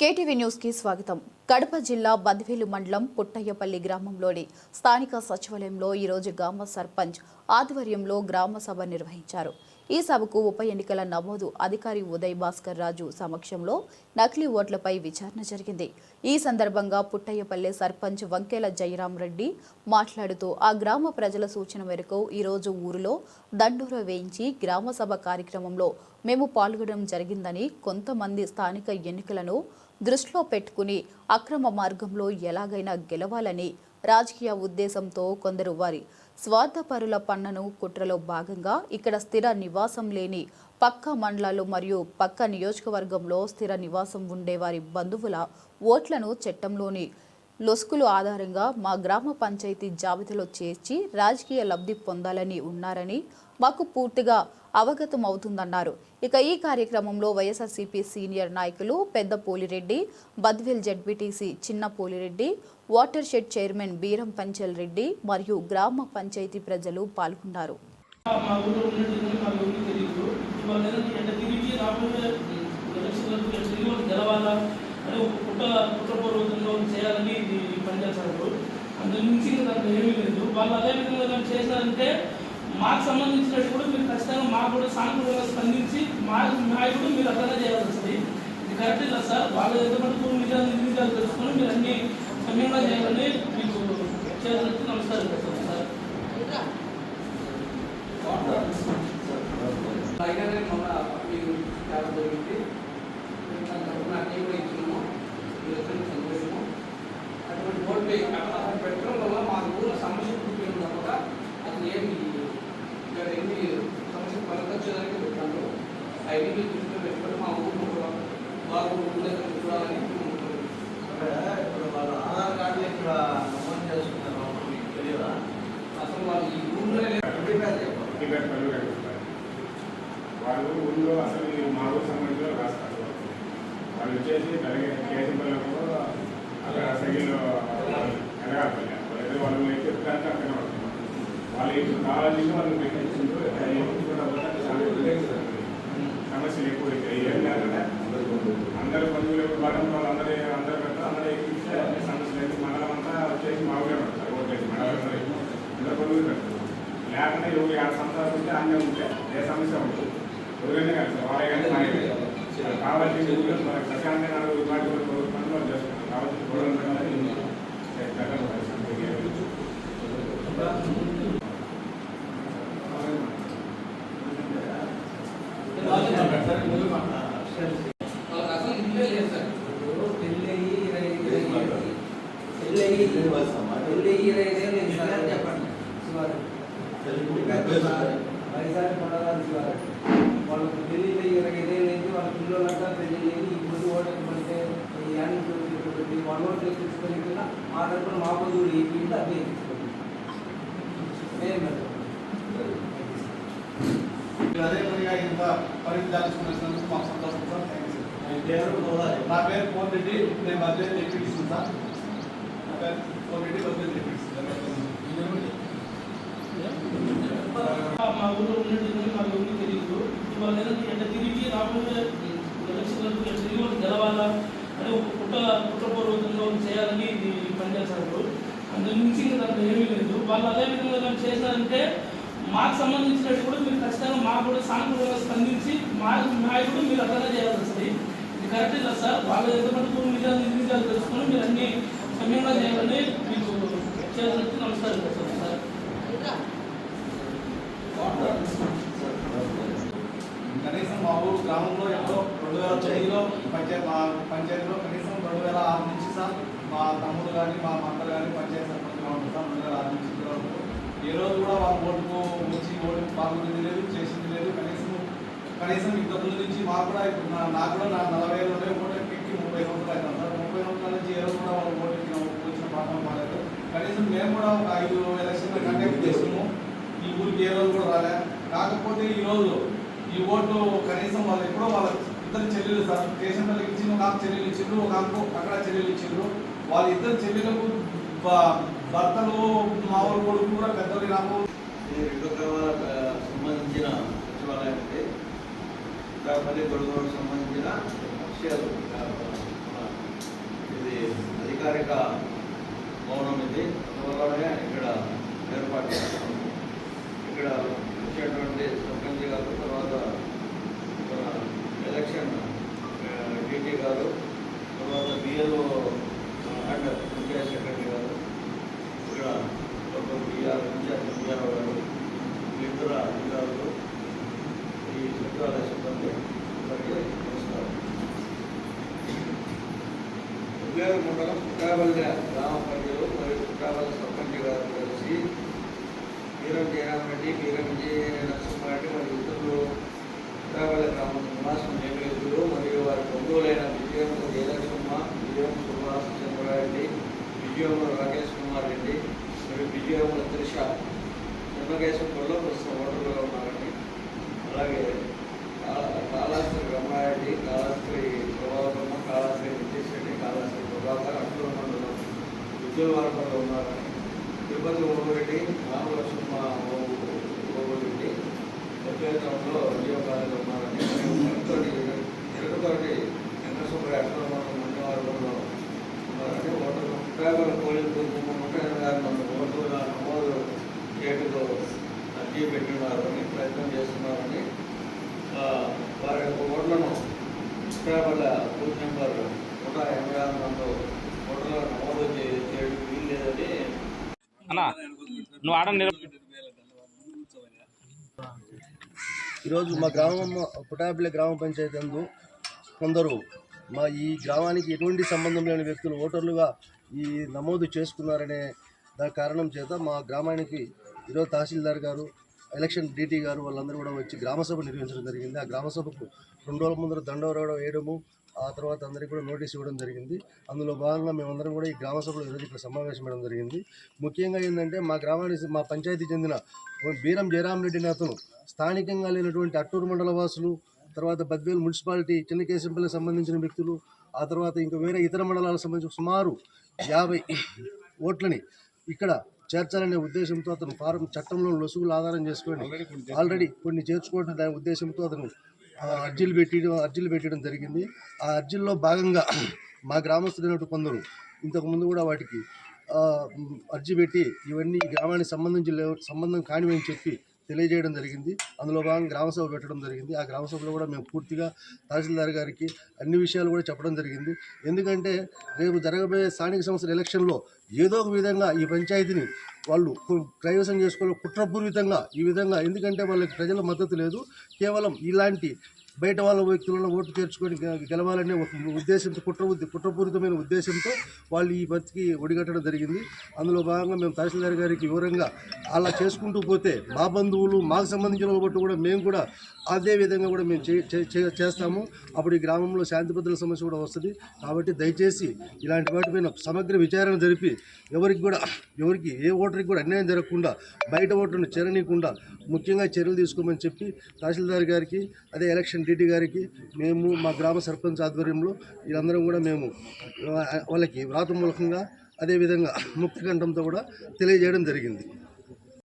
KTV న్యూస్కి స్వాగతం. కడప జిల్లా బద్వేలు మండలం పుట్టయ్యపల్లి గ్రామంలోని స్థానిక సచివాలయంలో ఈరోజు గ్రామ సర్పంచ్ ఆధ్వర్యంలో గ్రామ సభ నిర్వహించారు. ఈ సభకు ఉప ఎన్నికల నమోదు అధికారి ఉదయ్ భాస్కర్ రాజు సమక్షంలో నకిలీ ఓట్లపై విచారణ జరిగింది. ఈ సందర్భంగా పుట్టయ్యపల్లి సర్పంచ్ వంకెల జయరాం రెడ్డి మాట్లాడుతూ ఆ గ్రామ ప్రజల సూచన మేరకు ఈరోజు ఊరిలో దండూర వేయించి గ్రామ సభ కార్యక్రమంలో మేము పాల్గొనడం జరిగిందని కొంతమంది స్థానిక ఎన్నికలను దృష్టిలో పెట్టుకుని అక్రమ మార్గంలో ఎలాగైనా గెలవాలని రాజకీయ ఉద్దేశంతో కొందరు వారి స్వార్థపరుల పన్నను కుట్రలో భాగంగా ఇక్కడ స్థిర నివాసం లేని పక్క మండలాలు మరియు పక్క నియోజకవర్గంలో స్థిర నివాసం ఉండే వారి బంధువుల ఓట్లను చట్టంలోని లొసుకులు ఆధారంగా మా గ్రామ పంచాయతీ జాబితాలో చేర్చి రాజకీయ లబ్ధి పొందాలని ఉన్నారని మాకు పూర్తిగా అవగతం అవుతుందన్నారు. ఇక ఈ కార్యక్రమంలో వైఎస్ఆర్సీపీ సీనియర్ నాయకులు పెద్ద Polireddy Badvel ZPTC Chinna Polireddy water shed chairman Beeram Panchal Reddy మరియు గ్రామ పంచాయతీ ప్రజలు పాల్గొన్నారు. మా చేయాలని పనిచేస్తారు అందు నుంచి ఇంకా ఏమీ లేదు. వాళ్ళు అదే విధంగా చేశారంటే మాకు సంబంధించినట్టు కూడా మీరు ఖచ్చితంగా మాకు కూడా సానుకూలంగా స్పందించి మా నాయకుడు మీరు అర్థంగా చేయాల్సి వస్తుంది. ఇది కరెక్ట్ కదా సార్? వాళ్ళు ఎంత మటుకు నిజాలు నిజాలు తెలుసుకొని మీరు అన్ని సమయంలో చేయాలని మీకు చేయాలని నమస్కారం చేస్తాను సార్. అయినా మన మీరు చాలా జరిగింది. అన్నీ కూడా ఇచ్చినాము మీరు వచ్చిన సంతోషము అటువంటి ఓట్లు పెట్టడం వల్ల మా ఊళ్ళో సమస్య పుట్టిన తప్పక. అది ఏమి ఇక్కడ ఏమి సమస్య పలకొచ్చేదానికి పెట్టాను అవన్నీ మీరు దృష్టిలో పెట్టుకొని మా ఊరు కూడా బాగా ఉండేదని చూడాలని కోరుకుంటున్నాను. ఇక్కడ ఇప్పుడు వాళ్ళ ఆధార్ కార్డు ఇక్కడ నమోదు చేసుకున్నారు మీకు తెలియదా అసలు వాళ్ళు ఈ ఊళ్ళో ఇంటి పేరు చెప్పండి ఇక్కడ పనులు కట్టుకుంటారు వాళ్ళు ఊళ్ళో అసలు ఈ మా ఊరు సంబంధించిన రాస్తారు వాళ్ళు వచ్చేసి కలిగే కేజీపల్లిలో అక్కడ సగిలో ఎదగాలి వాళ్ళైతే వాళ్ళు అయితే ఎప్పుడంటే అక్కడ పడుతున్నారు వాళ్ళు ఇప్పుడు కావాలని వాళ్ళు పెట్టించిండ్రు ఎప్పుడు కూడా పోతే చాలా ఇబ్బంది. సమస్యలు ఎక్కువ అవుతాయి ఏం లేకుండా అందరు బంధువులు పడడం వాళ్ళు అందరూ అందరూ పెడతారు అందరూ ఎక్కిస్తే అన్ని సమస్యలు అయితే మండలం అంతా వచ్చేసి మా ఊరే పడతారు ఓట్లేసి మండలం అందరూ అందరు బంధువులు పెడతారు లేకుండా ఎవరు ఆ సంవత్సరాలు ఉంటే అన్నీ ఉంటే ఏ సమస్య ఉండదు ఎవరైనా కలిసి వాళ్ళే కానీ మాకే కానీ కావాల్సిన ఊళ్ళో మనకి ప్రశాంతంగా వాటి పనులు వాళ్ళు చేసుకుంటారు కావాల్సిన గొడవలు పెట్టాలని జగన్ వాళ్ళకి అసలు ఇల్లే లేదు సార్ పెళ్ళి ఇరవై పెళ్ళి పెళ్ళి ఇరవై ఐదు ఏళ్ళు సార్ చెప్పండి వైజాగ్ కొనగాలి శివారు వాళ్ళకి పెళ్ళి ఇరవై ఐదు ఏళ్ళు అయింది వాళ్ళ పిల్లలంతా పెళ్ళి లేదు ఈ ముందు ఓటర్ పడితే ఈ యాన్ని ఓట్లు తీసుకొని మా తరపున మా బంధువులు ఈ ఇంట్లో అదే ఏం అదే పనిగా ఇంత పరిధి దాచుకున్నందుకు మాకు సంతోషం సార్ నా పేరు కోన్ రెడ్డి నేను బద్వేల్ డిప్యూటీషన్ సార్ నా పేరు కోన్ రెడ్డి బద్వేల్ డిప్యూటీషన్ మా ఊళ్ళో ఉన్నట్టు మా ఊరికి తెలియదు. ఇవాళ ఎండ తిరిగి రాబోయే ఎలక్షన్లకు ఎండ తిరిగి గెలవాలా? అది ఒక కుట్ర కుట్రపూర్వకంగా చేయాలని ఇది పనిచేస్తారు. అందులో నుంచి దాంట్లో ఏమీ లేదు. వాళ్ళు అదే విధంగా దాన్ని చేశారంటే మాకు సంబంధించినట్టు కూడా మీరు ఖచ్చితంగా మాకు కూడా సానుకూలంగా స్పందించి మా నాయకుడు మీరు అర్థంగా చేయాల్సి వస్తుంది. ఇది కరెక్ట్ కదా సార్? వాళ్ళు ఎంత నిజాలు నిజాలు తెలుసుకొని మీరు అన్ని సమయంగా చేయాలని మీకు చేయాలని నమస్కారం చేస్తాను సార్. కనీసం మా ఊరు గ్రామంలో ఎవరో రెండు వేల తొమ్మిదిలో పంచాయతీ మా పంచాయతీలో కనీసం రెండు వేల ఆరు నుంచి సార్ మా తమ్ముడు కానీ మా మందరు కానీ పంచాయతీ సర్పంచ్గా ఉంటారు సార్ రెండు వేల ఆరు నుంచి ఏ రోజు కూడా వాళ్ళ ఓటుకు వచ్చి ఓటుకు పాల్గొనేది లేదు చేసింది లేదు. కనీసం కనీసం ఇంతకుముందు నుంచి మాకు కూడా ఇప్పుడు నా- నాకు కూడా నా నలభై ఐదు ఉండే ఓటు ఎక్కి ముప్పై సంవత్సరాలు అవుతాం సార్. ముప్పై సంవత్సరాల నుంచి ఏ రోజు కూడా వాళ్ళు ఓటు ఎక్కిన వచ్చిన పాఠం పాలేదు కనీసం మేము కూడా ఒక ఐదు ఎలక్షన్లు కండక్ట్ చేసాము ఈ ఊరికి ఏ రోజు కూడా రాలే. కాకపోతే ఈ రోజు ఈ ఓటు కనీసం వాళ్ళు ఎప్పుడో వాళ్ళకి ఇద్దరు చెల్లెలు సార్. స్టేషన్ వాళ్ళకి ఇచ్చిన ఒక ఆమె చెల్లెలు ఇచ్చిండ్రు ఒక ఆమెకు అక్కడ చెల్లెలు ఇచ్చిండ్రు. వాళ్ళ ఇద్దరు చెల్లెలకు భర్తలు మామూలు కొడుకు కూడా పెద్దలు నాకు. రెండు గ్రామాలకు సంబంధించిన సచివాలయం ఉంది కాకపోతే గొడవలకు సంబంధించిన విషయాలు అధికారిక భవనం ఇది. అందువల్లనే ఇక్కడ ఏర్పాటు చేస్తాము ఇక్కడ వచ్చేటువంటి సర్పంచ్ గారు తర్వాత మన ఎలక్షన్ డీటీ గారు తర్వాత బిఎల్ఓ అండ్ పంచాయత్ సెక్రటరీ గారు ఇక్కడ డాక్టర్ బిఆర్ పంచాయత్ బిఆర్ గారు ఇతర అధికారులు ఈ సచివాలయ సిబ్బంది అందరికీ నమస్కారం ఉద్యోగ మండలం పుట్టాబల్లి గ్రామ ప్రజలు మరియు సర్పంచ్ గారు కలిసి వీరం జయరామరెడ్డి వీరం విజయ నరసింహారెడ్డి మరియు ప్రభాకర్ అట్ల మండలం ఉద్యోగ ఉన్నారని తిరుపతి ఓమరెడ్డి రామలక్ష్మ ఓమరెడ్డి చెప్పేతంలో విజయవాడలో ఉన్నారని తిరుపతి తిరుపతి వెంకటసుబ్బరాయ అట్ల మండలం ఉన్నారని ఓటర్ ట్రావెల్ పోలింగ్ బూత్ ముప్పై ఎనిమిది వేల మంది ఓటర్లుగా నమోదు చేయటంలో అర్జీ పెట్టున్నారని ప్రయత్నం చేస్తున్నారని వారి యొక్క ఓట్లను ట్రావెల్ బూత్ నెంబర్ నూట ఎనభై ఆరు నందు ఓటర్లు నమోదు చే- చేయడం వీల్లేదని అన్నా నువ్వు ఆడ నిలబ ఈరోజు మా గ్రామం పుటాపిల్లి గ్రామ పంచాయతీ నందు కొందరు మా ఈ గ్రామానికి ఎటువంటి సంబంధం లేని వ్యక్తులు ఓటర్లుగా ఈ నమోదు చేసుకున్నారనే దాని కారణం చేత మా గ్రామానికి ఈరోజు తహసీల్దార్ గారు ఎలక్షన్ డీటీ గారు వాళ్ళందరూ కూడా వచ్చి గ్రామసభ నిర్వహించడం జరిగింది. ఆ గ్రామసభకు రెండు రోజుల ముందర దండవరం వేయడము ఆ తర్వాత అందరికీ కూడా నోటీస్ ఇవ్వడం జరిగింది. అందులో భాగంగా మేమందరం కూడా ఈ గ్రామ సభలో ఈరోజు ఇక్కడ సమావేశం అవ్వడం జరిగింది. ముఖ్యంగా ఏంటంటే మా గ్రామానికి మా పంచాయతీ చెందిన బీరం జయరాం రెడ్డి అతను స్థానికంగా లేనటువంటి అట్టూరు మండల వాసులు తర్వాత బద్వేలు మున్సిపాలిటీ చిన్నకేశంపల్లికి సంబంధించిన వ్యక్తులు ఆ తర్వాత ఇంకా వేరే ఇతర మండలాలకు సంబంధించి సుమారు యాభై ఓట్లని ఇక్కడ చేర్చాలనే ఉద్దేశంతో అతను ఫారం చట్టంలో లొసుగులు ఆధారం చేసుకొని ఆల్రెడీ కొన్ని చేర్చుకోవడం దాని ఉద్దేశంతో అతను అర్జీలు పెట్టడం అర్జీలు పెట్టడం జరిగింది. ఆ అర్జీల్లో భాగంగా మా గ్రామస్తులైనటువంటి కొందరు ఇంతకుముందు కూడా వాటికి అర్జీ పెట్టి ఇవన్నీ గ్రామానికి సంబంధించి లేవు సంబంధం కానివని చెప్పి తెలియజేయడం జరిగింది. అందులో భాగంగా గ్రామసభ పెట్టడం జరిగింది. ఆ గ్రామసభలో కూడా మేము పూర్తిగా తహసీల్దార్ గారికి అన్ని విషయాలు కూడా చెప్పడం జరిగింది. ఎందుకంటే రేపు జరగబోయే స్థానిక సంస్థల ఎలక్షన్లో ఏదో ఒక విధంగా ఈ పంచాయతీని వాళ్ళు కైవసం చేసుకోవాలి కుట్రపూరితంగా ఈ విధంగా. ఎందుకంటే వాళ్ళకి ప్రజల మద్దతు లేదు. కేవలం ఇలాంటి బయట వాళ్ళ వ్యక్తులను ఓటు చేర్చుకొని గెలవాలనే ఒక ఉద్దేశంతో కుట్ర కుట్రపూరితమైన ఉద్దేశంతో వాళ్ళు ఈ బతికి ఒడిగట్టడం జరిగింది. అందులో భాగంగా మేము తహసీల్దార్ గారికి వివరంగా అలా చేసుకుంటూ పోతే మా బంధువులు మాకు సంబంధించిన వాళ్ళు కూడా మేము కూడా అదే విధంగా కూడా మేము చే- చే- చే- చేస్తాము. అప్పుడు ఈ గ్రామంలో శాంతి భద్రతల సమస్య కూడా వస్తుంది. కాబట్టి దయచేసి ఇలాంటి వాటిపైన సమగ్ర విచారణ జరిపి ఎవరికి కూడా ఎవరికి ఏ ఓటర్కి కూడా అన్యాయం జరగకుండా బయట ఓటర్ను చేరనీయకుండా ముఖ్యంగా చర్యలు తీసుకోమని చెప్పి తహసీల్దార్ గారికి అదే ఎలక్షన్ డీటీ గారికి మేము మా గ్రామ సర్పంచ్ ఆధ్వర్యంలో వీళ్ళందరం కూడా మేము వాళ్ళకి వ్రాత మూలకంగా అదేవిధంగా ముక్తి కంఠంతో కూడా తెలియజేయడం జరిగింది.